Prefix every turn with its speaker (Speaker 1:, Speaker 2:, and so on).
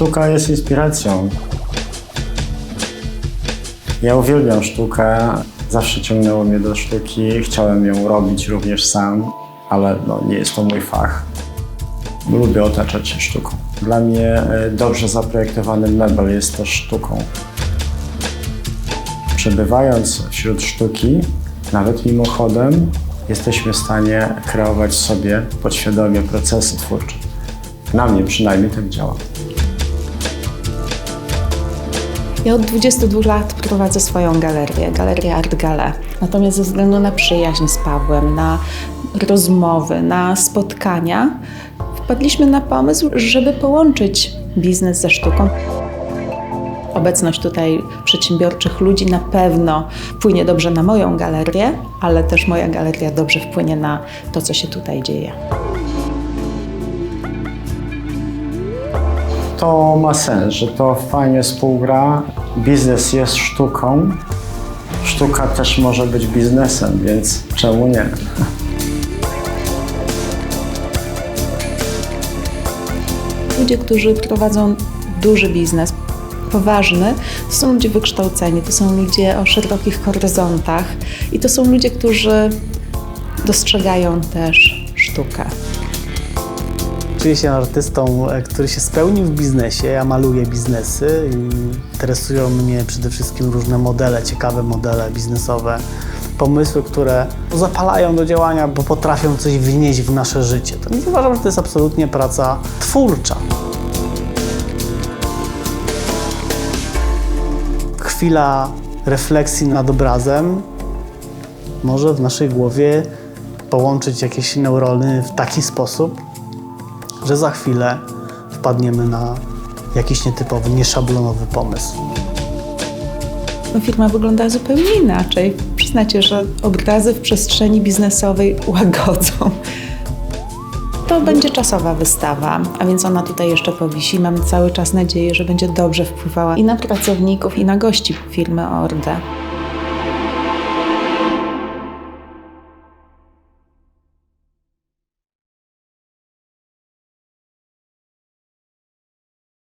Speaker 1: sztuka jest inspiracją. Ja uwielbiam sztukę, zawsze ciągnęło mnie do sztuki, chciałem ją robić również sam, ale no, nie jest to mój fach. Lubię otaczać się sztuką. Dla mnie e, dobrze zaprojektowany mebel jest też sztuką. Przebywając wśród sztuki, nawet mimochodem, jesteśmy w stanie kreować sobie podświadomie procesy twórcze. Na mnie przynajmniej tak działa.
Speaker 2: Ja od 22 lat prowadzę swoją galerię, galerię Art Gale. Natomiast ze względu na przyjaźń z Pawłem, na rozmowy, na spotkania, wpadliśmy na pomysł, żeby połączyć biznes ze sztuką. Obecność tutaj przedsiębiorczych ludzi na pewno wpłynie dobrze na moją galerię, ale też moja galeria dobrze wpłynie na to, co się tutaj dzieje.
Speaker 1: To ma sens, że to fajnie współgra. Biznes jest sztuką. Sztuka też może być biznesem, więc czemu nie?
Speaker 2: Ludzie, którzy prowadzą duży biznes, poważny, to są ludzie wykształceni, to są ludzie o szerokich horyzontach i to są ludzie, którzy dostrzegają też sztukę.
Speaker 3: Czuję się artystą, e, który się spełnił w biznesie. Ja maluję biznesy. i Interesują mnie przede wszystkim różne modele, ciekawe modele biznesowe, pomysły, które zapalają do działania, bo potrafią coś wnieść w nasze życie. To więc uważam, że to jest absolutnie praca twórcza. Chwila refleksji nad obrazem może w naszej głowie połączyć jakieś neurony w taki sposób, że za chwilę wpadniemy na jakiś nietypowy, nieszablonowy pomysł.
Speaker 2: No, firma wygląda zupełnie inaczej. Przyznacie, że obrazy w przestrzeni biznesowej łagodzą. To będzie czasowa wystawa, a więc ona tutaj jeszcze powisi. Mam cały czas nadzieję, że będzie dobrze wpływała i na pracowników, i na gości firmy Orde.